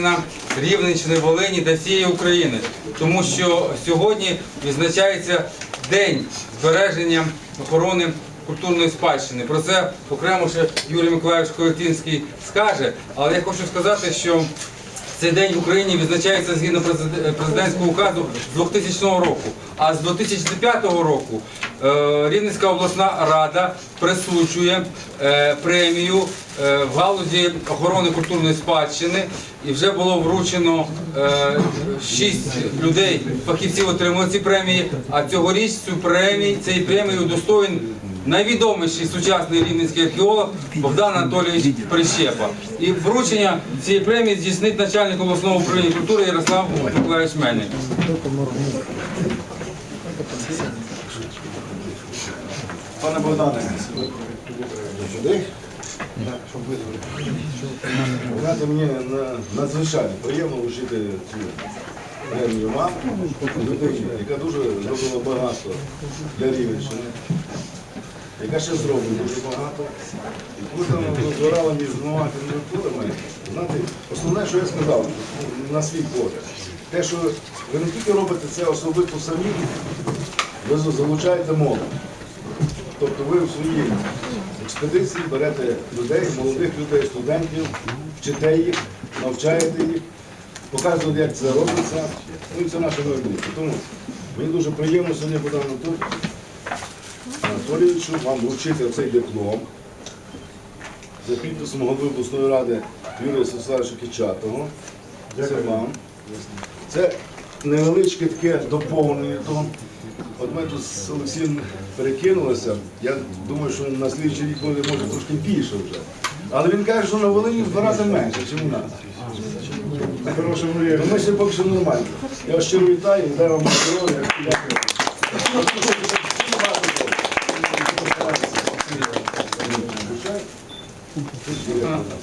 на Рівненщини, Волині та всієї України, тому що сьогодні відзначається день збереження охорони культурної спадщини. Про це окремо ще Юрій Миколаївич Колотінський скаже. Але я хочу сказати, що цей день в Україні відзначається згідно президе- президентського указу з 2000 року. А з 2005 року Рівненська обласна рада присуджує е, премію е, в галузі охорони культурної спадщини. І вже було вручено е, шість людей, фахівців отримали ці премії. А цьогоріч цю премію, цієї премії удостоєн найвідоміший сучасний рівненський археолог Богдан Анатолійович Прищепа. І вручення цієї премії здійснить начальник обласного управління культури Ярослав Миколаївич Мельник. Пане Богдане. Знаєте, мені надзвичайно приємно вручити цю премію вам, людині, яка дуже зробила багато для Рівенщини, яка ще зробить дуже багато. І коли там розбирала між двома кандидатурами, знаєте, основне, що я сказав, на свій погляд, те, що ви не тільки робите це особисто самі, ви залучаєте молодь. Тобто ви в своїй експедиції берете людей, молодих людей, студентів, вчите їх, навчаєте їх, показуєте, як це робиться. Ну і це наше майбутнє. Тому мені дуже приємно сьогодні Анатолій- Анатолійовичу вам вручити цей диплом за підписом голови обласної ради Юрія Сосаровича Кичатого. Це вам. Це невеличке таке доповнення того. От ми тут з Олексієм перекинулися. Я думаю, що на слідчий рік буде може трошки більше вже. Але він каже, що на Волині в два рази менше, ніж у нас. Ну, Ми ще поки що нормально. Я вас щиро вітаю і дай вам здоров'я. Дякую.